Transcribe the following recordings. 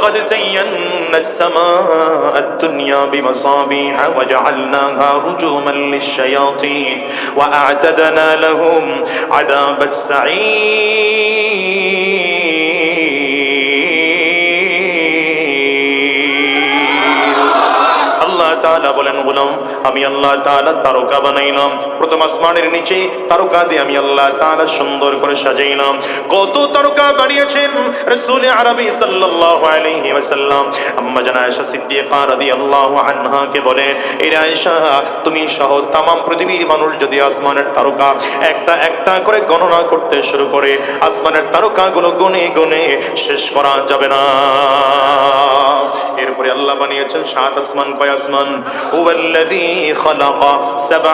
ولقد زينا السماء الدنيا بمصابيح وجعلناها رجوما للشياطين وأعتدنا لهم عذاب السعير আল্লাহ তাআলা বলেন গোলাম আমি আল্লাহ তাআলা তারকা বানাইলাম প্রথম আসমানের নিচে তারকা দিয়ে আমি আল্লাহ তাআলা সুন্দর করে সাজাইলাম। কত তারকা বানিয়েছেন রাসূল আরবি সাল্লাল্লাহু আলাইহি ওয়াসাল্লাম। আম্মা জানা আয়েশা সিদ্দিকা রাদিয়াল্লাহু আনহা কে বলেন এই আয়েশা, তুমি সহ তামাম পৃথিবীর মানুষ যদি আসমানের তারকা একটা একটা করে গণনা করতে শুরু করে, আসমানের তারকাগুলো গুনে গুনে শেষ করা যাবে না। এরপরে আল্লাহ বানিয়েছেন সাত আসমান, কয় আসমান? হুয়াল্লাযী খালাকা সাবআ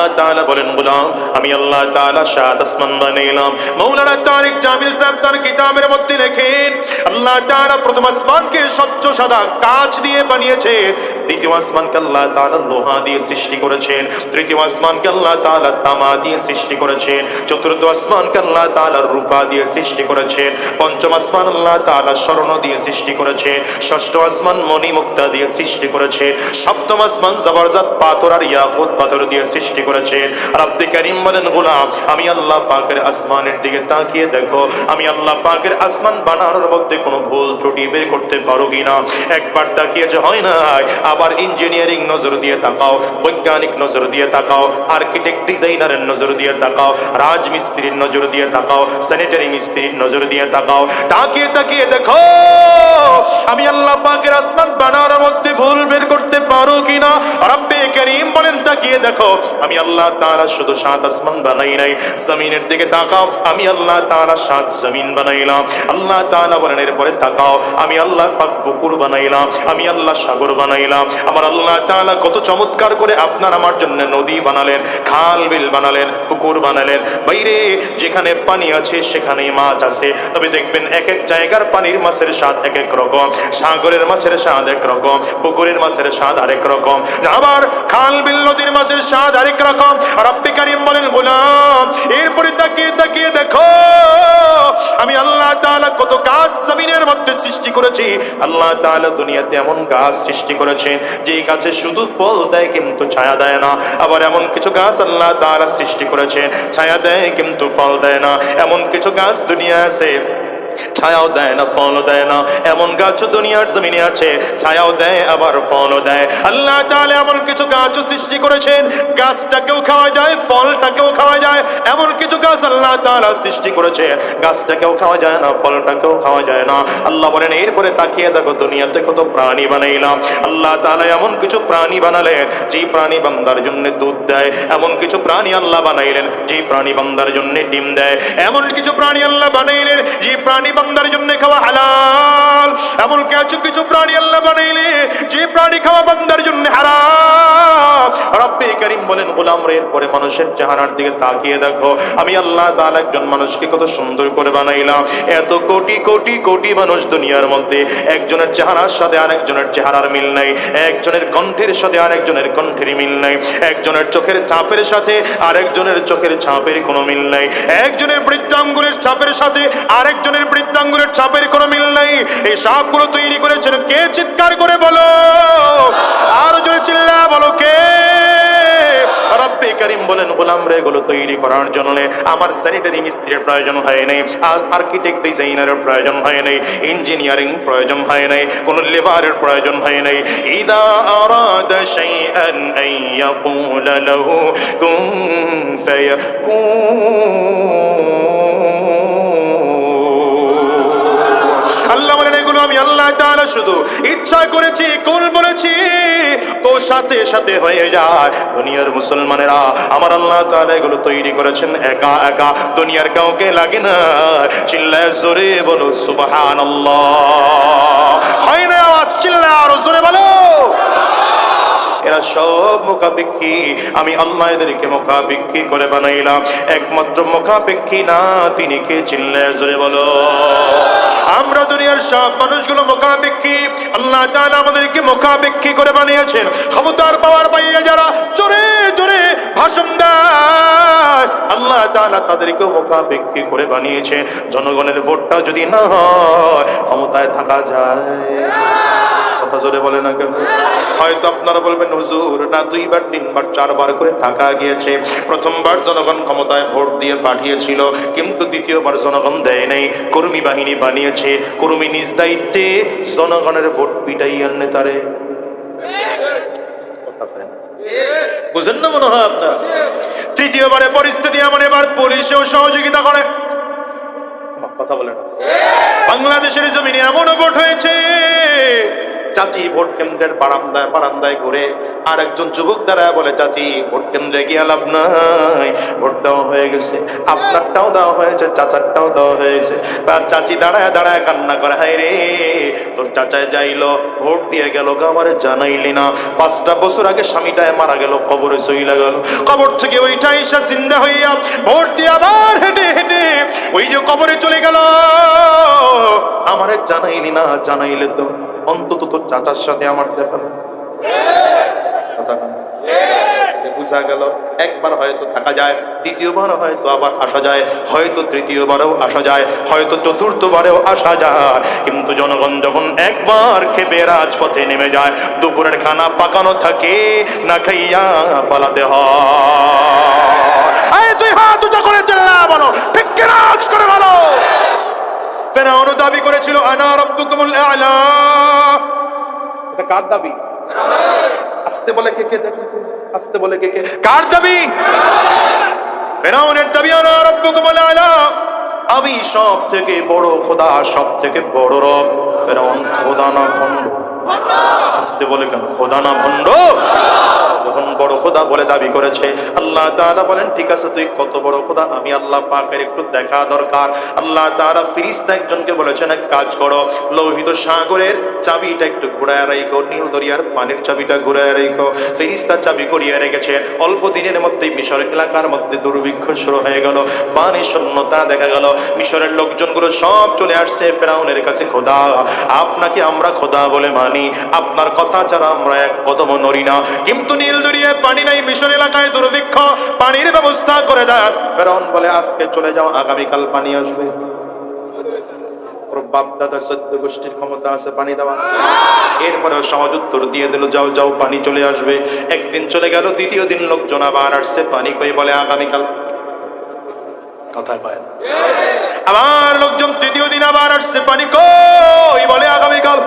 আল্লাহ তাআলা বলেন, গোলাম, আমি আল্লাহ তাআলা সাত আসমান বানাইলাম মৌলানা তারিক জামিল সাহেব তার কিতাবের মধ্যে লেখেন, আল্লাহ তাআলা প্রথম আসমানকে স্বচ্ছ সাদা কাঁচ দিয়ে বানিয়েছে, দ্বিতীয় আসমানকে আল্লাহ তাআলা লোহা দিয়ে সৃষ্টি করেছেন, তৃতীয় আসমানকে আল্লাহ তাআলা তামা দিয়ে সৃষ্টি করেছেন, চতুর্থ আসমানকে আল্লাহ তাআলা রূপা দিয়ে সৃষ্টি করেছেন, পঞ্চম আসমান আল্লাহ তাআলা স্বর্ণ দিয়ে সৃষ্টি করেছে ষষ্ঠ আসমান মণি মুক্তা দিয়ে সৃষ্টি করেছে সপ্তম আসমান জবরজাত পাথর আর ইয়াকুত পাথর দিয়ে সৃষ্টি করেছে আর আব্দে কারিম বলেন, গোলাম, আমি আল্লাহ পাকের আসমানের দিকে তাকিয়ে দেখো, আমি আল্লাহ পাকের আসমান বানানোর মধ্যে কোনো ভুল ত্রুটি বের করতে পারো কিনা একবার তাকিয়ে যে হয় না আবার ইঞ্জিনিয়ারিং নজর দিয়ে তাকাও, বৈজ্ঞানিক নজর দিয়ে তাকাও আর্কিটেক্ট ডিজাইনারের নজর দিয়ে তাকাও, রাজমিস্ত্রির নজর দিয়ে তাকাও স্যানিটারি মিস্ত্রির নজর দিয়ে তাকাও। তাকিয়ে তাকিয়ে দেখো, আমি আল্লাহ পাকের আসমান বানানোর মধ্যে ভুল বের করতে পারো কিনা রব্বে করিম বলেন, তাকিয়ে দেখো, আমি আল্লাহ তাআলা শুধু সাত আসমান বানাই নাই, জমিনের দিকে তাকাও, আমি আল্লাহ তাআলা সাত জমিন বানাইলাম। আল্লাহ তাআলা বলেন, এরপরে তাকাও, আমি আল্লাহ পাক পুকুর বানাইলাম, আমি আল্লাহ সাগর বানাইলাম। আমার আল্লাহ তাআলা কত চমৎকার করে আপনার আমার জন্য নদী বানালেন, খাল বিল বানালেন, পুকুর বানালেন। বাইরে যেখানে পানি আছে সেখানে মাছ আছে। তবে দেখবেন এক এক জায়গার পানির মাছের স্বাদ এক এক রকম, সাগরের মাছের স্বাদ এক রকম, পুকুরের মাছের স্বাদ আরেক রকম। আবার খাল বিল নদীর মাছের স্বাদ আরেক রকম রব্বি কারিম বলেন, গোলাম, এরপরে তাকিয়ে তাকিয়ে দেখো, আমি আল্লাহ তাআলা কত গাছ জমিনের মধ্যে সৃষ্টি করেছি। আল্লাহ তাআলা দুনিয়াতে এমন গাছ সৃষ্টি করেছে যে গাছে শুধু ফল দেয় কিন্তু ছায়া দেয় না। আবার এমন কিছু গাছ আল্লাহ তাআলা সৃষ্টি করেছে, ছায়া দেয় কিন্তু ফল দেয় না। এমন কিছু গাছ দুনিয়া আছে ছায়াও দেয় না ফলও দেয় না। এমন গাছ দুনিয়ার জমিনে আছে, ছায়াও দেয়, আবার ফলও দেয়। আল্লাহ তাআলা এমন কিছু গাছও সৃষ্টি করেছেন, গাছটাকেও খাওয়া যায়, ফলটাকেও খাওয়া যায়। এমন কিছু গাছ আল্লাহ তাআলা সৃষ্টি করেছে, গাছটাকেও খাওয়া যায় না, ফলটাকেও খাওয়া যায় না। আল্লাহ বলেন, এরপরে তাকিয়ে দেখো, দুনিয়াতে কত প্রাণী বানাইলাম। আল্লাহ তাআলা এমন কিছু প্রাণী বানালেন, যেই প্রাণী বান্দার জন্য দুধ দেয়। এমন কিছু প্রাণী আল্লাহ বানাইলেন, যেই প্রাণী বান্দার জন্য ডিম দেয়। এমন কিছু প্রাণী আল্লাহ বানাইলেন যে প্রাণী জন্য খাওয়া হালাল। এমন কিছু কিছু প্রাণী আল্লাহ বানাইলে, যে প্রাণী খাওয়া বান্দার জন্য হারাম। রব্বে করিম বলেন গোলাম রে পরে মানুষের চেহারার দিকে তাকিয়ে দেখো। আমি আল্লাহ তাআলা একজন মানুষকে কত সুন্দর করে বানাইলাম। এত কোটি কোটি কোটি মানুষ দুনিয়ার মধ্যে। একজনের চেহারার সাথে আরেকজনের চেহারার মিল নাই। একজনের কণ্ঠের সাথে আরেকজনের কণ্ঠের মিল নাই। একজনের চোখের চাপের সাথে আরেকজনের চোখের ছাপের কোনো মিল নাই। একজনের বৃদ্ধাঙ্গুলের ছাপের সাথে আরেকজনের বৃদ্ধাঙ্গুলের ছাপের কোনো মিল নাই। এই সাপগুলো তৈরি করেছেন। কে চিৎকার করে বলো? আর জোরে চিল্লা বলো কে? রব্বে করিম বলেন, গোলাম রে, এগুলো তৈরি করার জন্য আমার স্যানিটারি মিস্ত্রির প্রয়োজন হয় নাই। আর্কিটেক্ট ডিজাইনারের প্রয়োজন হয় নাই। ইঞ্জিনিয়ারিং প্রয়োজন হয় নাই। কোন লেবারের প্রয়োজন হয় নাই। ইদা আরাদা শাইআন আন লাহু, কুন ফায়াকুন। আল্লাহ তারা শুধু ইচ্ছা করেছি, কুল বলেছি, তো সাথে সাথে হয়ে যায়। দুনিয়ার মুসলমানেরা, আমার আল্লাহ তারা এগুলো তৈরি করেছেন, একা একা। দুনিয়ার কাউকে লাগে না, চিল্লায় জোরে বলো, সুবহানাল্লাহ। হয় না আওয়াজ চিল্লা আরও জোরে বলো। এরা সব মোকাবিক্ষি আমি আল্লাহ এদেরকে মোকাবিক্ষি করে বানাইলাম। একমাত্র মোকাবিক্ষি না, তিনি কে চিল্লে জোরে বলো। আমরা দুনিয়ার সব মানুষগুলো মোকাবিক্ষি আল্লাহ তাআলা আমাদেরকে মোকাবিক্ষি করে বানিয়েছেন। ক্ষমতার পাওয়ার পাইয়ে যারা জোরে জোরে ভাষণ দেয়, আল্লাহ তাআলা তাদেরকেও মোকাবিক্ষি করে বানিয়েছে জনগণের ভোটটা যদি না হয়, ক্ষমতায় থাকা যায়। কথা জোরে বলে না কেন? হয়তো আপনারা বলবেন, হুজুর, না দুইবার, তিনবার, চারবার করে টাকা গিয়েছে। প্রথমবার জনগণ ক্ষমতায় ভোট দিয়ে পাঠিয়েছিল, কিন্তু দ্বিতীয়বার জনগণ দেয় নাই। কর্মী বাহিনী বানিয়েছে। কর্মী নিজ দায়িত্বে জনগণের ভোট পিটাই আনলে তারে। বুঝেন না মনে হয় আপনার? তৃতীয়বারে পরিস্থিতি এমন, এবার পুলিশেও সহযোগিতা করে। কথা বলে না। বাংলাদেশের জমিনে এমনও ভোট হয়েছে চাচি ভোট কেন্দ্রের বারান্দায় বারান্দায় ঘুরে আর একজন যুবক দাঁড়ায় বলে, চাচি, ভোট কেন্দ্রে গিয়ে লাভ নাই। ভোট দেওয়া হয়ে গেছে। আপনারটাও দেওয়া হয়েছে, চাচারটাও দেওয়া হয়েছে। তার চাচি দাঁড়ায় দাঁড়ায় কান্না করে, হায় রে, তোর চাচায় যাইলো, ভোট দিয়ে গেল আমারে জানাইলি না। পাঁচটা বছর আগে স্বামীটায় মারা গেল, কবরে সইলা গেল। কবর থেকে ওইটা ঈশা জিন্দা হইয়া ভোট দিয়ে আবার হেঁটে হেঁটে ওই যে কবরে চলে গেল। আমারে জানাইলি না, জানাইলে তো অন্তত তোর চাচার সাথে আমার দেখা। বুঝা গেল। একবার হয়তো থাকা যায় দ্বিতীয়বার হয়তো আবার আসা যায়, হয়তো তৃতীয়বারেও আসা যায়, হয়তো চতুর্থবারেও আসা যায়। কিন্তু জনগণ যখন একবার খেপে রাজপথে নেমে যায়, দুপুরের খানা পাকানো থাকে, না খাইয়া পালাতে হয়। তুই হাত উঁচা করে চিল্লা বলো ঠিক আওয়াজ করে বলো। ফেরাউনও দাবি করেছিল, আনা রব্বুকুমুল আ'লা এটা কার দাবি? আসতে বলে কে কে আসতে বলে কে কে? কার দাবি? ফেরাউনের দাবি, আনা রব্বুকুমুল আ'লা আমি সব থেকে বড় খোদা সব থেকে বড় রব। ফেরাউন, খোদা না ভণ্ড আসতে বলে কেন? খোদা না ভণ্ড যখন বড় খোদা বলে দাবি করেছে, আল্লাহ তাআলা বলেন, ঠিক আছে, তুই কত বড় খোদা, আমি আল্লাহ পাকের একটু দেখা দরকার। আল্লাহ তাআলা ফিরিস্তা একজনকে বলেছেন, এক কাজ করো, লোহিত সাগরের চাবিটা একটু ঘুরায় রাখো, নীল দরিয়ার পানির চাবিটা ঘুরায় রাখো। ফিরিস্তা চাবি করিয়ে রেখেছে। অল্প দিনের মধ্যে মিশর এলাকার মধ্যে দুর্ভিক্ষ শুরু হয়ে গেল পানি শূন্যতা দেখা গেল। মিশরের লোকজনগুলো সব চলে আসছে, ফেরাউনের কাছে খোদা। আপনাকে আমরা খোদা বলে মানি, আপনার কথা ছাড়া আমরা এক কদম নড়ি না। কিন্তু নীল দরিয়ায় পানি নাই মিশর এলাকায় দুর্ভিক্ষ, পানির ব্যবস্থা করে দেন ফেরাউন বলে, আজকে চলে যাও, আগামীকাল পানি আসবে। দিয়ে একদিন চলে গেল, দ্বিতীয় দিন লোকজন আবার আসছে, পানি কই বলে, আগামীকাল। কথা আবার লোকজন তৃতীয় দিন আবার আসছে, পানি কই বলে, আগামীকাল।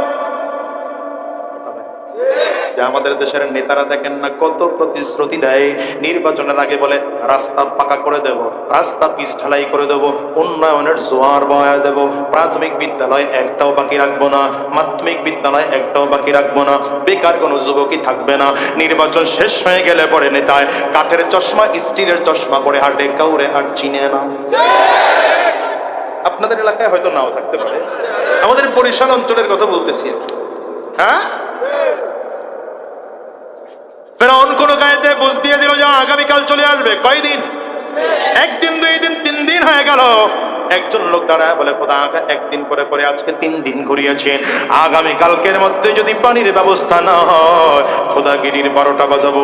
যে আমাদের দেশের নেতারা দেখেন না কত প্রতিশ্রুতি দেয়। নির্বাচনের আগে বলে, রাস্তা পাকা করে দেব, রাস্তা পিচ ঢালাই করে দেব, উন্নয়নের জোয়ার বয়া দেব। প্রাথমিক বিদ্যালয় একটাও বাকি রাখব না, মাধ্যমিক বিদ্যালয় একটাও বাকি রাখব না, বেকার কোনো যুবকই থাকবে না। নির্বাচন শেষ হয়ে গেলে পরে নেতায় কাঠের চশমা, স্টিলের চশমা পরে হাঁটে, কাউরে হাট চিনে না। আপনাদের এলাকায় হয়তো নাও থাকতে পারে। আমাদের বরিশাল অঞ্চলের কথা বলতেছি হ্যাঁ? ফেরাউন কোন গায়েতে বুঝ দিয়ে দিল যে আগামীকাল চলে আসবে। কয়দিন? একদিন, দুই দিন, তিন দিন হয়ে গেল। একজন লোক দাঁড়ায় বলে, খোদা, একদিন করে করে আজকে তিন দিন ঘুরিয়েছেন। আগামী কালকের মধ্যে যদি পানির ব্যবস্থা না হয়, খোদাগিরির বারোটা বাজাবো।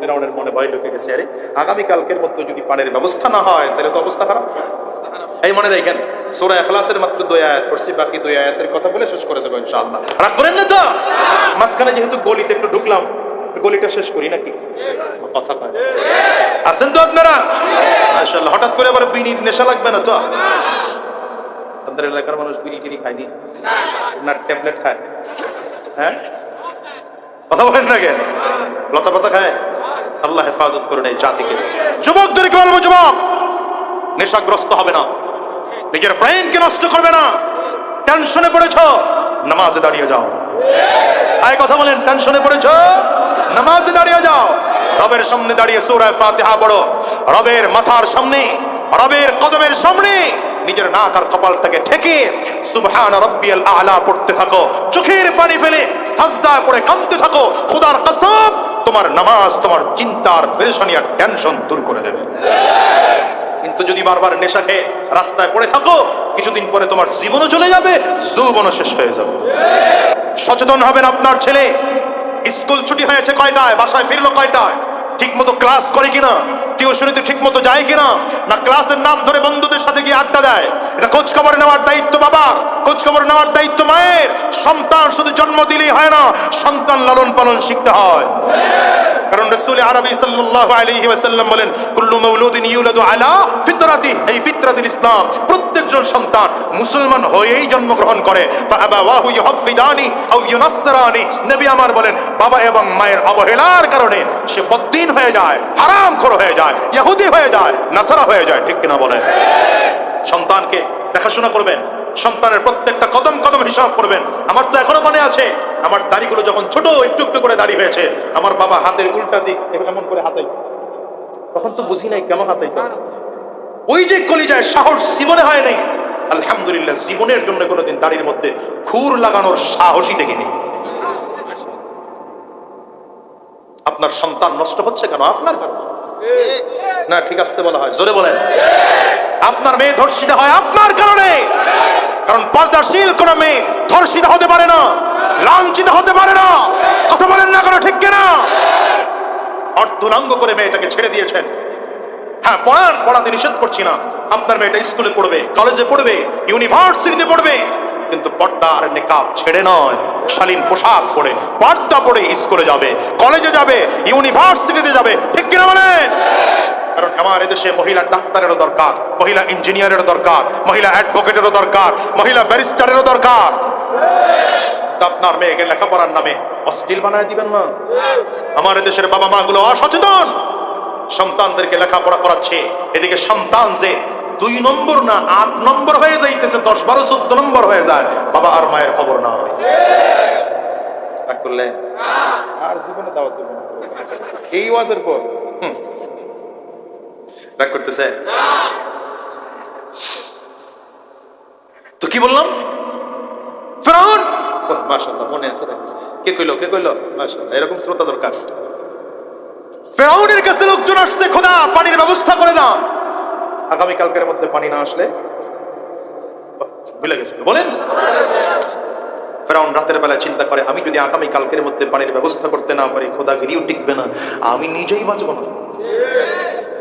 ফেরাউনের মনে ভয় ঢুকে গেছে, আরে, আগামী কালকের মধ্যে যদি পানির ব্যবস্থা না হয়, তাহলে তো অবস্থা খারাপ। এই মনে দেখেন সোরা এখলাসের মাত্র দুই আয়াত পড়ছি, বাকি দুই আয়াতের কথা বলে শেষ করে দেবো ইনশাআল্লাহ। রাগ করেন না তো? মাঝখানে যেহেতু গলিতে একটু ঢুকলাম, গলিটা শেষ করি নাকি? কথা আছেন তো আপনারা? মাশাআল্লাহ, হঠাৎ করে আবার বিড়ির নেশা লাগবে না তো? আপনাদের এলাকার মানুষ বিড়ি টিড়ি খায়নি? না, ট্যাবলেট খায়। হ্যাঁ? কথা বলেন না কেন? লতা পাতা খায়? আল্লাহ হেফাজত করুন এই জাতিকে। যুবকদেরকে বলব, যুবক, নেশাগ্রস্ত হবে না। নিজের ব্রেনকে নষ্ট করবে না। টেনশনে পড়েছ? নামাজে দাঁড়িয়ে যাও। আয় কথা বলেন, টেনশনে পড়েছ? নামাজে দাঁড়িয়ে যাও। রবের সামনে দাঁড়িয়ে সূরা ফাতিহা পড়ো। রবের মাথার সামনে, রবের কদমের সামনে নিজের নাক আর কপালটাকে ঠেকে সুবহান রব্বিয়াল আলা পড়তে থাকো। চোখের পানি ফেলে সাজদা করে কাঁদতে থাকো। খুদার কসম, তোমার নামাজ, তোমার চিন্তার পেরেশানি আর টেনশন দূর করে দেবে। কিন্তু যদি বারবার নেশা খেয়ে রাস্তায় পড়ে থাকো, কিছুদিন পরে তোমার জীবনও চলে যাবে, যৌবনও শেষ হয়ে যাবে। সচেতন হবেন আপনার ছেলে। স্কুল ছুটি হয়েছে কয়টায়? বাসায় ফিরলো কয়টায়? ঠিক মতো ক্লাস করে কিনা? টিউশনিতে ঠিক মতো যায় কিনা? না ক্লাসের নাম ধরে বন্ধুদের সাথে গিয়ে আড্ডা দেয়? এটা খোঁজ খবর নেওয়ার দায়িত্ব বাবার খোঁজ খবর নেওয়ার দায়িত্ব মায়ের। সন্তান শুধু জন্ম দিলেই হয় না, সন্তান লালন পালন শিখতে হয়। কারণ রাসূল আরবি সাল্লাল্লাহু আলাইহি ওয়াসাল্লাম বলেন, কুল্লু মাউলুদিন ইউলাদু আলা ফিতরাতি এই ফিতরাতুল ইসলাম প্রত্যেকজন সন্তান মুসলমান হয়েই জন্মগ্রহণ করে। আমার বলেন, বাবা এবং মায়ের অবহেলার কারণে সে বদ্দিন হয়ে যায়, হারামখোর হয়ে যায়, ইহুদি হয়ে যায়, নাসারা হয়ে যায়, ঠিক কিনা বলেন? সন্তানকে দেখাশোনা করবেন, সন্তানের প্রত্যেকটা কদম কদম হিসাব করবেন। আমার তো এখনও মনে আছে, আমার দাড়িগুলো যখন ছোট, একটু একটু করে দাড়ি হয়েছে, আমার বাবা হাতের উল্টা দিক এমন করে হাতাই তখন তো বুঝি নাই কেন হাতাই ওই যে কলিজায় সাহস জীবনে হয় নাই, আলহামদুলিল্লাহ জীবনের জন্য কোনোদিন দাড়ির মধ্যে খুর লাগানোর সাহসই দেখিনি। আপনার সন্তান নষ্ট হচ্ছে কেন? আপনার না, ঠিক আসতে বলা হয়, জোরে বলেন। আপনার মেয়ে ধর্ষিতা হয় আপনার কারণে। কারণ পর্দাশীল কোন মেয়ে ধর্ষিত হতে পারে না, লাঞ্ছিত হতে পারে না। কথা বলেন না কোনো, ঠিক কেনা? অর্ধলাঙ্গ করে মেয়েটাকে ছেড়ে দিয়েছেন। হ্যাঁ পড়ান পড়াতে নিষেধ করছি না। আপনার মেয়েটা স্কুলে পড়বে কলেজে পড়বে ইউনিভার্সিটিতে পড়বে। কিন্তু পর্দা আর নেকাব ছেড়ে নয়। শালীন পোশাক পরে পর্দা পরে স্কুলে যাবে কলেজে যাবে ইউনিভার্সিটিতে যাবে। ঠিক কিনা বলেন? কারণ আমার এদেশে মহিলা ডাক্তারেরও দরকার, মহিলা ইঞ্জিনিয়ারেরও দরকার, মহিলা অ্যাডভোকেটেরও দরকার, মহিলা ব্যারিস্টারেরও দরকার। আপনার মেয়েকে লেখাপড়ার নামে অশ্লীল বানায় দিবেন না। আমার দেশের বাবা মা গুলো অসচেতন। সন্তানদেরকে লেখাপড়া করাচ্ছে। এদিকে সন্তান যে দুই নম্বর না আট নম্বর হয়ে যাইতেছে, দশ বারো চোদ্দ নম্বর হয়ে যায়, বাবা আর মায়ের খবর না। মনে মাশাআল্লাহ, এরকম শ্রোতা দরকার। কাছে লোকজন আসছে, খোদা, পানির ব্যবস্থা করে দাও। আগামী কালকের মধ্যে পানি না আসলে ভুলে গেছে। বলেন। ফেরাউন রাতের বেলা চিন্তা করে, আমি যদি আগামী কালকের মধ্যে পানির ব্যবস্থা করতে না পারি টিকবে না। আমি নিজেই বাঁচব না।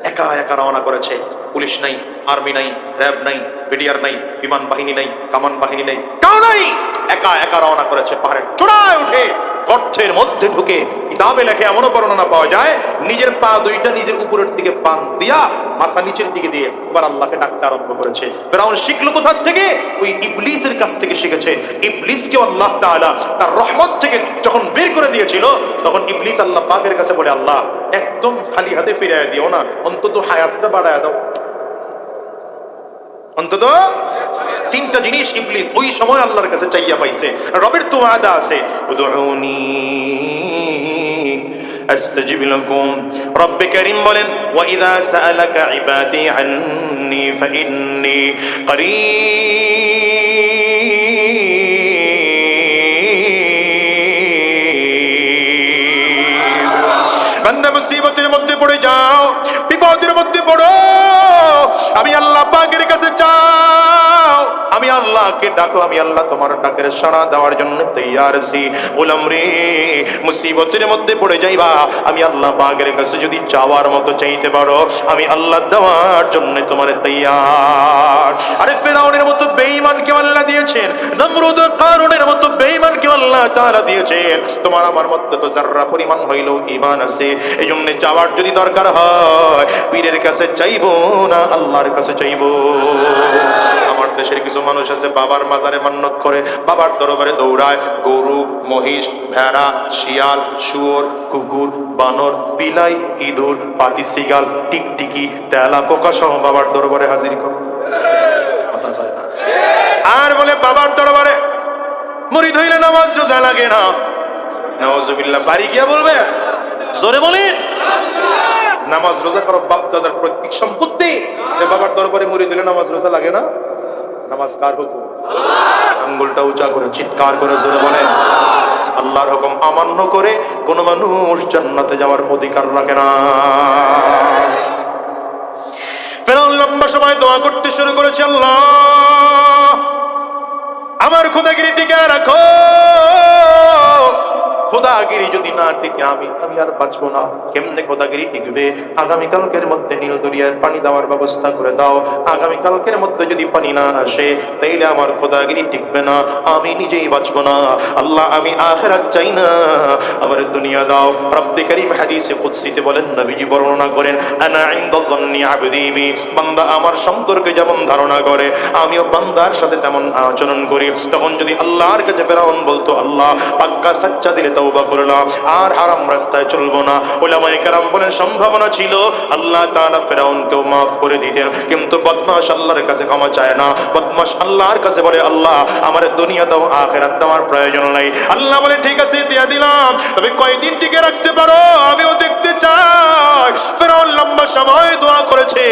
একা একা রওনা করেছে। পুলিশ নাই, আর্মি নাই, র্যাব নাই, বিডিআর নাই, বিমান বাহিনী নাই, কামান বাহিনী নাই নাই। একা একা রওনা করেছে পাহাড়ের চূড়ায় উঠে। গর্তের মধ্যে ঢুকে কিতাবে লেখে এমনও বর্ণনা পাওয়া যায়, নিজের পা দুইটা নিজের উপরের দিকে পান দিয়া মাথা নিচের দিকে দিয়ে এবার আল্লাহকে ডাকতে আরম্ভ করেছে। ফেরাউন শিখলো কোথা থেকে? ওই ইবলিসের কাছ থেকে শিখেছে। ইবলিসকে আল্লাহ তাআলা তার রহমত থেকে যখন বের করে দিয়েছিল, তখন ইবলিস আল্লাহ পাকের কাছে বলে, আল্লাহ, একদম খালি হাতে ফিরিয়ে দিও না। অন্তত হায়াতটা বাড়ায় দাও। অন্তত তিনটা জিনিস ইবলিস ওই সময় আল্লাহর কাছে চাইয়া পাইছে রবের তো আদা আছে উদউনি أستجب لكم رب كريم বলেন وإذا سألك عبادي عني فإني قريب বান্দা মুসিবতের মধ্যে পড়ে যাও বিপদের মধ্যে পড়ো আমি আল্লাহ পাকের কাছে চাও আমি আল্লাহকে ডাকো আমি আল্লাহ তোমার ডাকের সাড়া দেওয়ার জন্য তৈয়ার আছি। বললাম, রে, মুসিবতের মধ্যে পড়ে যাইবা। আমি আল্লাহ বাগের কাছে যদি চাওয়ার মতো চাইতে পারো, আমি আল্লাহ দেওয়ার জন্য তোমার তৈয়ার। আরে ফেরাউনের মতো বেঈমানকে আল্লাহ দিয়েছেন, নমরুদ কারুনের মতো তাআলা দিয়েছেন। তোমার আমার তো পরিমাণ হইল ঈমান আছে এই জন্য চাওয়ার যদি দরকার হয়, পীরের কাছে চাইব না আল্লাহর কাছে চাইব? আমার দেশের কিছু মানুষ আছে, বাবার মাজারে মান্নত করে, বাবার দরবারে দৌড়ায়, গরু, মহিষ, ভেড়া, শিয়াল, শুয়োর, কুকুর, বানর, বিলাই, ইঁদুর পাতি সিগাল, টিকটিকি, তেলা, পোকা সহ বাবার দরবারে হাজির। আর বলে বাবার দরবারে মুড়ি ধইলে নামাজ রোজা লাগে না। নওয়াজুবিল্লাহ বাড়ি গিয়া বলবে, জোরে বলি। নামাজ রোজা করো বাপ দাদার প্রত্যেক সম্পত্তি। বাবার দরবারে মুড়ি দিলে নামাজ রোজা লাগে না। নামাজ কার হুকুম? আঙ্গুলটা উঁচা করে, চিৎকার করে জোরে বলে। আল্লাহর হুকুম অমান্য করে কোন মানুষ জান্নাতে যাওয়ার অধিকার রাখে না। ফেরাউন লম্বা সময় দোয়া করতে শুরু করেছে আল্লাহ। আমার খোদাগিরি টিকা রাখো। খোদাগিরি যদি না টিকে আমি আমি আর বাঁচবো না। কেমনে খোদাগিরি টিকবে? আগামীকালকের মধ্যে নীল দরিয়ার পানি দেওয়ার ব্যবস্থা করে দাও। আগামীকালকের মধ্যে যদি পানি না আসে, তাইলে আমার খোদাগিরি টিকবে না, আমি নিজেই বাঁচবো না। আল্লাহ, আমি আখেরাত চাই না। আমার দুনিয়া দাও। রব্বি করিম হাদিসে কুদসিতে বলেন, নবীজি বর্ণনা করেন, আনা ইনদা যন্নি আবদি বি। বান্দা আমার সম্পর্কে যেমন ধারণা করে, আমিও বান্দার সাথে তেমন আচরণ করি। তখন যদি আল্লাহর কাছে ফেরাউন বলতো, আল্লাহ, পাক্কা সাচ্চা দিলে তওবা করলাম আর হারাম রাস্তায় চলবো না। কেরাম বলেন, সম্ভাবনা ছিল, আল্লাহ তাআলা ফেরাউনকেও মাফ করে দিতেন, কিন্তু বদমাশ আল্লাহর কাছে ক্ষমা চায় না। বদমাশ আল্লাহর কাছে বলে, আল্লাহ, আমার দুনিয়া দাও, আখেরাত প্রয়োজন নাই। আল্লাহ বলে ঠিক আছে, দিয়া দিলাম, তবে কয়দিন টিকে রাখতে পারো? আমিও দেখতে চাই। ফেরাউন লম্বা সময় দোয়া করেছে।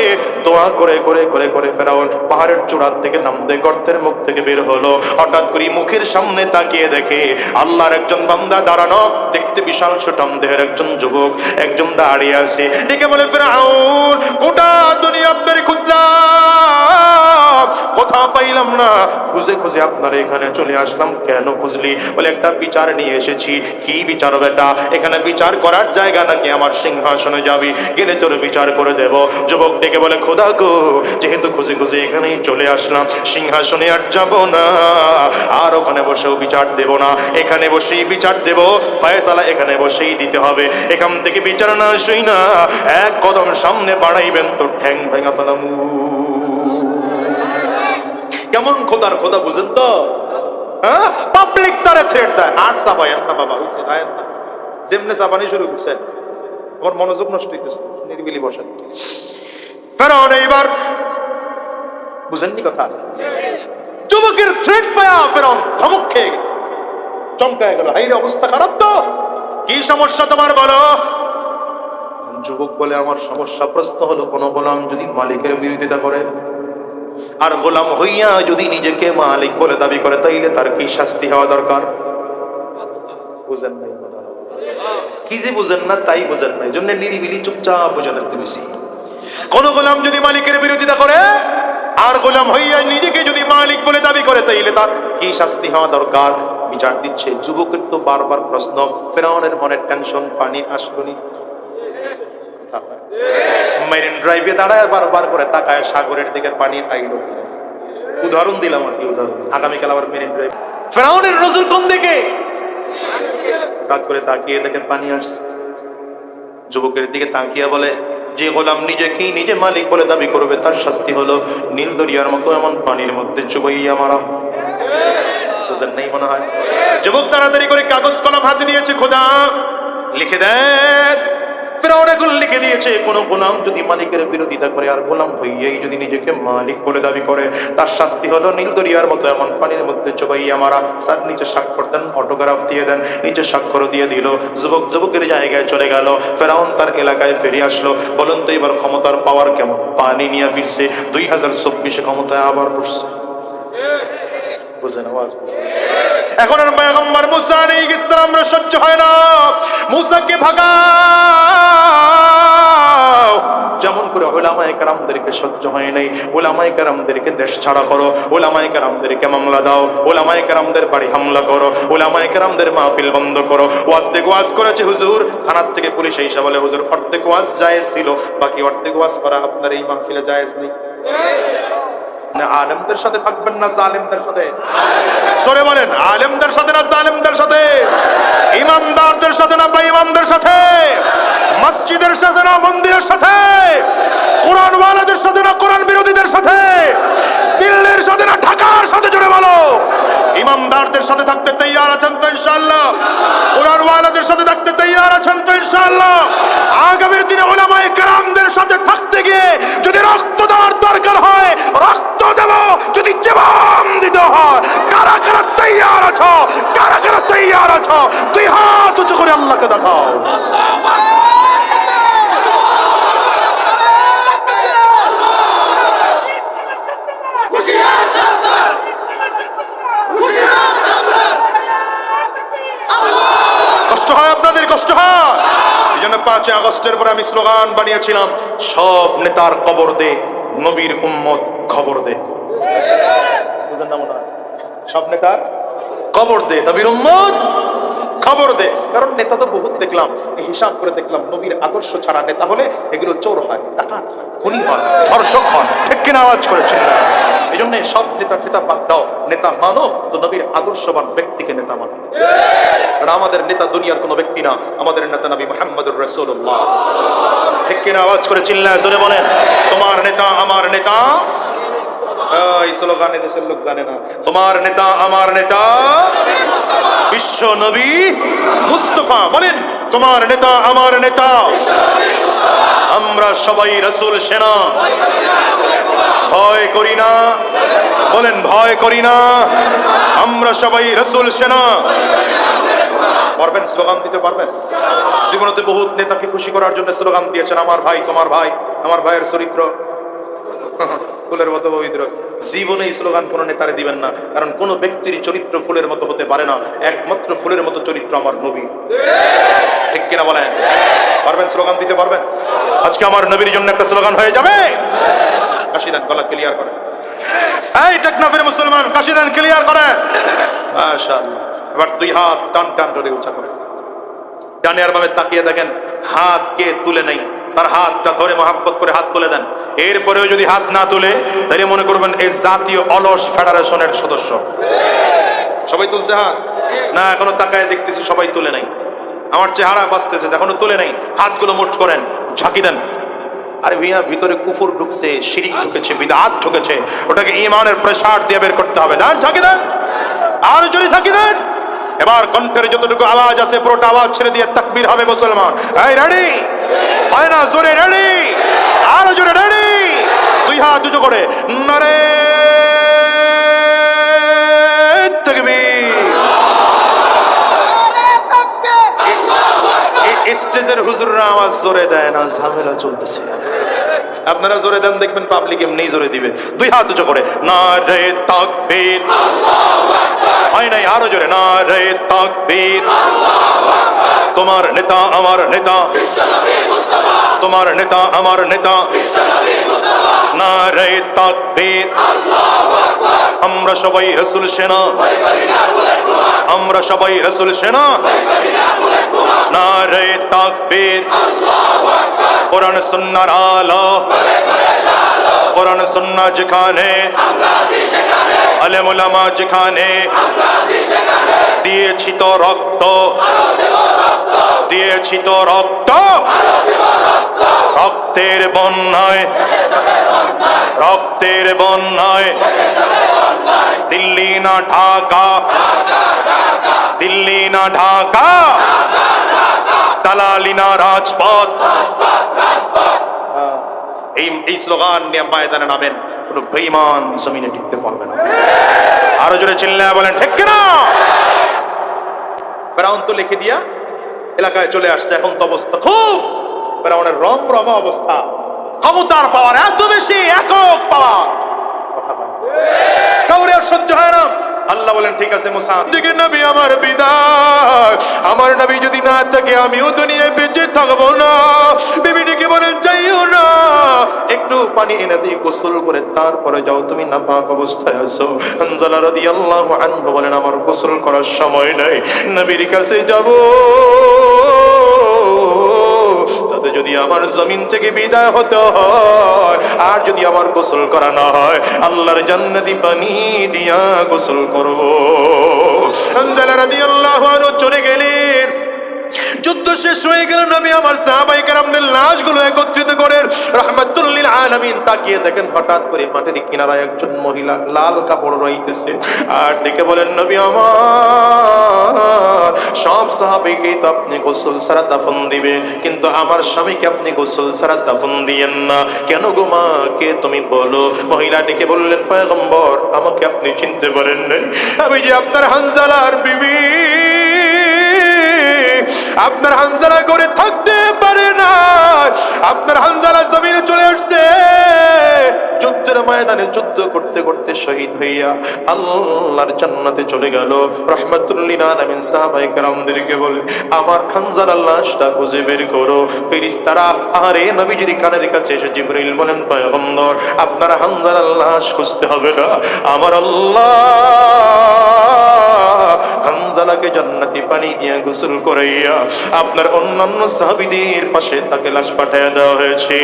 দোয়া করে করে করে করে ফেরাউন পাহাড়ের চূড়ার থেকে নামতে, গর্তের মুখ থেকে বের হলো। হঠাৎ করে মুখের সামনে তাকিয়ে দেখে, আল্লাহর একজন বান্দা দাঁড়ানো দেখতে বিশাল সুটাম দেহের একজন যুবক, একজন দাঁড়িয়ে আছে। ডেকে বলে, ফেরাউন, গোটা দুনিয়া আপনার খুঁজলাম। কোথাও পাইলাম না। খুঁজে খুঁজে আপনার এখানে চলে আসলাম। কেন খুঁজলি? বলে, একটা বিচার নিয়ে এসেছি। কি বিচার বেটা? এখানে বিচার করার জায়গা নাকি আমার সিংহাসনে যাবি? গেলে তোর বিচার করে দেব। যুবক ডেকে বলে, খোদা গো, যেহেতু খুঁজে খুঁজে এখানেই চলে আসলাম, সিংহাসনে আর যাব না। আর ওখানে বসেও বিচার দেব না। এখানে বসেই বিচার দেব। ফয়সালা এখানে বসেই দিতে হবে। এখান থেকে বিচার না শুই না। এক কদম সামনে বাড়াইবেন তো ঠ্যাং ভেঙা ফেলামু। কেমন খোদার খোদা বুঝেন তো? হ্যাঁ? পাবলিক তারে থ্রেট দেয়। আর বাবা হইছে যেমনে চাপানি শুরু করছে। আমার মনোযোগ নষ্ট হইতেছে, নিরিবিলি বসেন। ফেরাউন, এইবার বুঝেননি কথা? যুবকের থ্রেট পায়া ফেরাউন ধমক খেয়ে গেছে। চমকায় গেল। হাইরে অবস্থা খারাপ তো? কি সমস্যা তোমার বলো? যুবক বলে আমার সমস্যা প্রশ্ন হলো? কোন গোলাম যদি মালিকের বিরোধিতা করে? আর গোলাম হইয়া যদি নিজেকে মালিক বলে দাবি করে, তাইলে তার কি শাস্তি হওয়া দরকার? নাই কি যে বুঝেন না, তাই বুঝেন না এই জন্য নিরিবিলি চুপচাপ বুঝে থাকতে বেশি। কোন গোলাম যদি মালিকের বিরোধিতা করে আর গোলাম হইয়া নিজেকে যদি মালিক বলে দাবি করে, তাইলে তার কি শাস্তি হওয়া দরকার? বিচার দিচ্ছে যুবকের তো বারবার প্রশ্ন, ফেরাউনের মনের টেনশন, পানি আসবনি মেরিন ড্রাইভে দাঁড়ায় বারবার করে তাকায়, সাগরের দিকে পানি আইলো উদাহরণ দিলাম আর কি, উদাহরণ। আগামীকাল আবার মেরিন ড্রাইভ। ফেরাউনের নজর কোন দিকে? হঠাৎ করে তাকিয়ে দেখে পানি আসছে। যুবকের দিকে তাকিয়ে বলে যে গোলাম নিজেকেই নিজে মালিক বলে দাবি করবে, তার শাস্তি হলো নীল দরিয়ার মতো এমন পানির মধ্যে চুবাইয়া মারা। বুঝেন নেই মনে হয়? যুবক তাড়াতাড়ি করে কাগজ কলম হাতে দিয়েছে খোদা। লিখে দেন। ফেরাউন এখন লিখে দিয়েছে, কোন গোলাম যদি মালিকের বিরোধিতা করে, আর গোলাম হইয়াই যদি নিজেকে মালিক বলে দাবি করে, তার শাস্তি হলো নীল দরিয়ার মতো এমন পানির মধ্যে চবাইয়া মারা। তার নিচে স্বাক্ষর দেন অটোগ্রাফ দিয়ে দেন, নিচে স্বাক্ষর দিয়ে দিল, যুবক যুবকের জায়গায় চলে গেল। ফেরাউন তার এলাকায় ফিরে আসলো, বলুন তো এবার ক্ষমতার পাওয়ার কেমন? পানি নিয়ে ফিরছে, দুই হাজার চব্বিশে ক্ষমতায় আবার বসছে বুঝেন আওয়াজ? বুঝেন এখন আর পয়গম্বর মুসা আলাইহিস সালামরা সহ্য হয় না। মুসাকে ভাগাও। যেমন করে ওলামায়ে কেরামদেরকে সহ্য হয় নাই, ওলামায়ে কেরামদেরকে দেশ ছাড়া করো, ওলামায়ে কেরামদেরকে মামলা দাও, ওলামায়ে কেরামদের বাড়ি হামলা করো, ওলামায়ে কেরামদের মাহফিল বন্ধ করো। অর্ধেক ওয়াজ করেছে হুজুর, থানার থেকে পুলিশ এসে বলে, হুজুর, অর্ধেক ওয়াজ জায়েজ ছিল, বাকি অর্ধেক ওয়াজ করা আপনার এই মাহফিলে জায়েজ নেই। না আলেমদের সাথে থাকবেন না জালেমদের সাথে? সরে বলেন, আলেমদের সাথে না জালেমদের সাথে? ইমানদারদের সাথে না বেঈমানদের সাথে? মসজিদের সাথে না মন্দিরের সাথে? কোরআন ওয়ালাদের সাথে না কোরআন বিরোধীদের সাথে? দিল্লির সাথে না ঢাকার সাথে জুড়ে বলো। ইমানদারদের সাথে থাকতে তৈয়ার আছেন তো ইনশাআল্লাহ? কোরআন ওয়ালাদের সাথে থাকতে তৈয়ার আছেন তো ইনশাআল্লাহ? করে আল্লাহকে দেখাও। কষ্ট হয় আপনাদের, কষ্ট হয়। এই জন্য পাঁচই আগস্টের পরে আমি স্লোগান বানিয়েছিলাম, সব নেতার কবর দে, নবীর উম্মত খবর দে। সব নেতার কবর দে, নবীর উম্মত খবর দে। কারণ নেতা তো বহুত দেখলাম হিসাব করে দেখলাম নবীর আদর্শ ছাড়া নেতা হলে এগুলো চোর হয়, ডাকাত হয়, খুনি হয়, ধর্ষক হয়, ঠিক কিনা আওয়াজ করেছিল এই জন্য সব নেতা নেতা বাদ দাও, নেতা মানো তো নবীর আদর্শবান ব্যক্তিকে নেতা মানো। আর আমাদের নেতা দুনিয়ার কোনো ব্যক্তি না, আমাদের নেতা নবী মোহাম্মদুর রসুল্লাহ ঠিক কিনা আওয়াজ করে চিল্লায় জোরে বলেন, তোমার নেতা, আমার নেতা দেশের লোক তোমার নেতা, আমার নেতা মুস্তফা বলেন, তোমার নেতা, আমার নেতা, আমরা সবাই রসুল, সেনা। ভয় করি না, বলেন, ভয় করি না, আমরা সবাই রসুল, সেনা। পারবেন স্লোগান দিতে, পারবেন? জীবনতে বহুত নেতাকে খুশি করার জন্য স্লোগান দিয়েছেন, আমার ভাই, তোমার ভাই, আমার ভাইয়ের চরিত্র। ফুলের মতো পবিত্র। জীবনে স্লোগান কোন নেতারে দিবেন না, কারণ কোন ব্যক্তির চরিত্র ফুলের মতো হতে পারে না। একমাত্র ফুলের মতো চরিত্র আমার নবী। ঠিক কিনা বলেন? পারবেন স্লোগান দিতে পারবেন? আজকে আমার নবীর জন্য একটা স্লোগান হয়ে যাবে। কাশিদান গলা ক্লিয়ার করে এই টেকনাফের মুসলমান কাশিদান ক্লিয়ার করে মাশাআল্লাহ। এবার দুই হাত টান টান করে উঁচা করে ডানে আর বামে তাকিয়ে দেখেন, হাত কে তুলে নেই তার হাতটা ধরে মহাব্বত করে হাত তুলে দেন। এরপরেও যদি হাত না তুলে, তাহলে মনে করবেন এই জাতীয় অলস ফেডারেশনের সদস্য। সবাই তুলছে হাত? না, এখনও তাকায় দেখতেছি সবাই তুলে নাই। আমার চেহারা বাঁচতেছে, এখনও তুলে নাই। হাতগুলো মুঠ করেন, ঝাঁকি দেন। আরে ভিয়া ভিতরে কুফুর ঢুকছে, শিরিক ঢুকেছে, বিদাত ঢুকেছে। ওটাকে ইমানের প্রেসার দিয়ে বের করতে হবে। দেন, ঝাঁকি দেন। আর যদি ঝাঁকি দেন। এবার কণ্ঠের যতটুকু আওয়াজ আছে পুরোটা আওয়াজ ছেড়ে দিয়ে তাকবীর হবে মুসলমান। এই রেডি হয় না জোরে রেডি আরও জোরে রেডি দুই হাত দুটো করে নরে স্টেজের হুজুররা আওয়াজ জোরে দেয় না ঝামেলা চলতেছে। আপনারা জোরে দেন, দেখবেন পাবলিক এমনি জোরে দিবে। দুই হাত উঁচু করে না রে তাকবীর। হয় নাই আরও জোরে না রে তাকবীর। তোমার নেতা, আমার নেতা। তোমার নেতা, আমার নেতা। না রে তাকবীর। আমরা সবাই রসুল সেনা। আমরা সবাই রসুল সেনা। না রে তাকবীর। কোরআন সুন্নার আলো। কোরআন সুন্না যেখানে। আলেমুলামা যেখানে। দিয়েছি তো রক্ত। দিয়েছি তো রক্ত। রক্তের বন্যায় রক্তের বন্যায়, দিল্লি না ঢাকা, দিল্লি না ঢাকা, দালালি না রাজপথ। এই এই স্লোগান নিয়ে ময়দানে নামেন, কোনো বেইমান জমিনে টিকতে পারবে না। আরও জোরে চিল্লা বলেন, ঠিক না ফেরাউন তো লিখে দিয়া এলাকায় চলে আসছে, এখন তো অবস্থা খুব ফেরাউনের রম রমা অবস্থা। ক্ষমতার পাওয়ার এত বেশি, একক পাওয়ার। কাউরে আর সহ্য হয় না। আল্লাহ বলেন, ঠিক আছে মুসা, দিকে নবী আমার বিদায়। আমার নবী যদি না থাকে, আমিও দুনিয়ায় বেঁচে থাকব না। বিবিটিকে বলেন, যাইও না। একটু পানি এনে দিয়ে গোসল করে তারপরে যাও, তুমি না পাক অবস্থায় আছো। হানজালা রাদিয়াল্লাহু আনহু বলেন, আমার গোসল করার সময় নাই। নবীর কাছে যাব। তাতে যদি আমার জমিন থেকে বিদায় হতে হয়, আর যদি আমার গোসল করা না হয়, আল্লাহর জান্নাতি পানি দিয়া গোসল করব চলে গেলেন। শেষ হয়ে গেল নবী আমার সাহাবাই কেরামদের লাশগুলো একত্রিত করেন রহমাতুল্লিল আলামিন তাকিয়ে দেখেন, হঠাৎ করে মাটির কিনারায় একজন মহিলা লাল কাপড় রইতেছে। আর ডেকে বলেন, নবী আমার, সব সাহাবিকেই তো আপনি গোসল ছাড়া দাফন দিবে, কিন্তু আমার স্বামীকে আপনি গোসল ছাড়া দাফন দিয়েন না। কেন গো মা, কে তুমি বলো? মহিলা ডেকে বললেন, পয়গম্বর, আমাকে আপনি চিনতে পারেন আমি যে আপনার হানজালার বিবি আপনার হানজালা করে থাকতে পারে। ময়দানে যুদ্ধ করতে করতে শহীদ হইয়া আল্লাহর জান্নাতে চলে গেল। রহমতুল্লিন আলমিন সাহাবাই কারামদেরকে বলে, আমার হানজার লাশটা খুঁজে বের করো। ফেরিস্তারা আরে নবীজির কানের কাছে এসে জিব্রাইল বলেন, পয়গম্বর, আপনার হানজার লাশ খুঁজতে হবে না। আমার আল্লাহ হানজালাকে জান্নাতি পানি দিয়ে গোসল করাইয়া আপনার অন্যান্য সাহাবীদের পাশে তাকে লাশ পাঠিয়ে দেওয়া হয়েছে।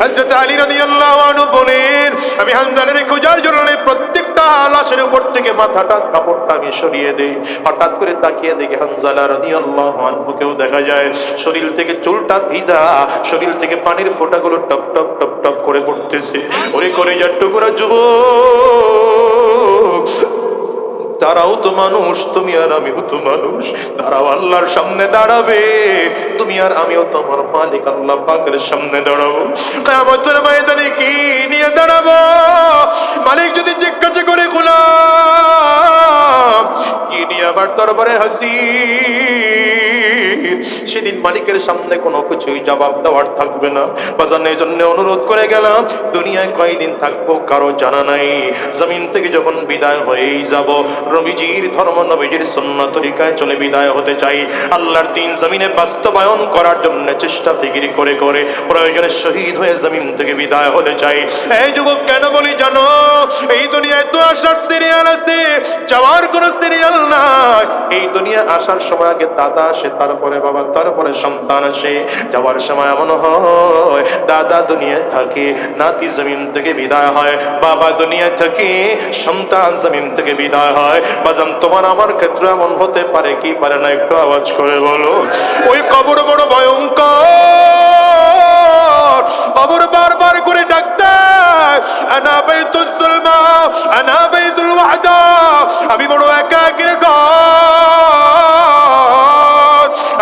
হযরত আলী রাদিয়াল্লাহু আনহু বলেন আমি হানজালের খোঁজার জন্য প্রত্যেকটা লাশের উপর থেকে মাথাটা, কাপড়টা আমি সরিয়ে দেই। হঠাৎ করে তাকিয়ে দেখি হানজালা রাদিয়াল্লাহু আনহুকেও দেখা যায়। শরীর থেকে চুলটা ভিজা, শরীর থেকে পানির ফোঁটাগুলো টপ টপ টপ টপ করে পড়তেছে। ওরে করে যার টুকুরা যুবক! তারাও তো মানুষ, তুমি আর আমিও তো মানুষ। তারাও আল্লাহর সামনে দাঁড়াবে। তুমি আর আমিও তো আমার মালিক, আল্লাহ পাকের সামনে দাঁড়াবো। কেমতের ময়দানে কি নিয়ে দাঁড়াবো? মালিক যদি জিজ্ঞাসা করে, গোলাম আমার দরবারে হাসি সেদিন মালিকের সামনে কোনো কিছুই জবাব দেওয়ার থাকবে না। বাজানের জন্য অনুরোধ করে গেলাম, দুনিয়ায় কয়দিন থাকব কারও জানা নাই। জমিন থেকে যখন বিদায় হয়েই যাব, রবিজির ধর্ম নবীজির সন্ন্য তরিকায় চলে বিদায় হতে চাই। আল্লাহর দিন জমিনে বাস্তবায়ন করার জন্য চেষ্টা ফিকির করে করে প্রয়োজনে শহীদ হয়ে জমিন থেকে বিদায় হতে চাই। এই যুবক, কেন বলি জানো? এই দুনিয়ায় তো আসার সিরিয়াল আছে, যাওয়ার কোনো সিরিয়াল নাই। এই দুনিয়া আসার সময় আগে দাদা আসে, তারপরে বাবা, তারপরে সন্তান আসে। যাওয়ার সময় এমন হয়, দাদা দুনিয়ায় থাকে, নাতি জমিন থেকে বিদায় হয়, বাবা দুনিয়ায় থাকে, সন্তান জমিন থেকে বিদায় হয়। বাজান, তোমার আমার ক্ষেত্রে এমন হতে পারে কি পারে না একটু আওয়াজ করে বলো। ওই কবর বড় ভয়ঙ্কর। কবর বারবার করে ওয়াহদা আমি বড় একাকির ঘর,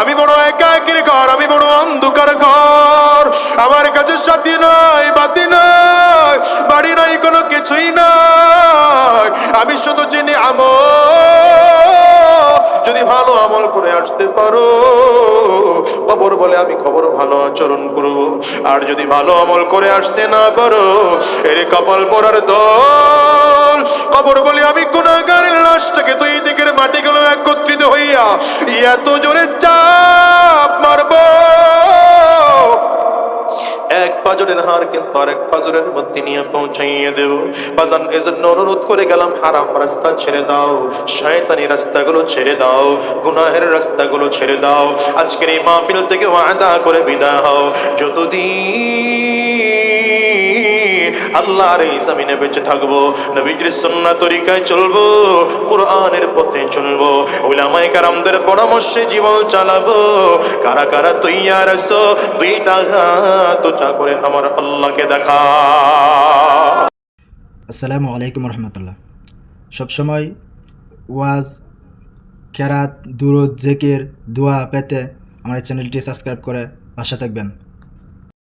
আমি বড় একা একাকির ঘর, আমি বড় অন্ধকার ঘর, আমার কাছে সাথী নাই, বাতি নাই, বাড়ি নাই, কোনো কিছুই নাই, আমি শুধু চিনি আমল, যদি ভালো আমল করে আসতে পারো খবর বলে আমি খবর ভালো আচরণ করব আর যদি ভালো আমল করে আসতে না পারো, এর কপাল পরার দল। খবর বলে আমি গুণাগারের লাশটাকে দুই দিকের মাটি মাটিগুলো একত্রিত হইয়া এত পাজরের হার কিন্তু পাজরের মধ্যে নিয়ে পৌঁছাইয়ে দেব বাজান, এজন্য অনুরোধ করে গেলাম, হারাম রাস্তা ছেড়ে দাও, শয়তানি রাস্তাগুলো ছেড়ে দাও, গুনাহের রাস্তাগুলো ছেড়ে দাও। আজকের এই মাহফিল থেকে ওয়াদা করে বিদায় হও। যতদিন আল্লাহর এই জমিনে বেঁচে থাকব, নবীজির সুন্নাহ তরিকায় চলবো, কোরআনের পথে চলবো ওলামায়ে কারামদের পরামর্শে জীবন চালাবো। কারা কারা তৈয়ার আছো, দুইটা হাত উঁচা করে আমার আল্লাহকে দেখা। আসসালামু আলাইকুম রহমতুল্লাহ। সবসময় ওয়াজ, কেরাত, দুরুদ, জেকের, দোয়া পেতে আমার চ্যানেলটি সাবস্ক্রাইব করে পাশে থাকবেন।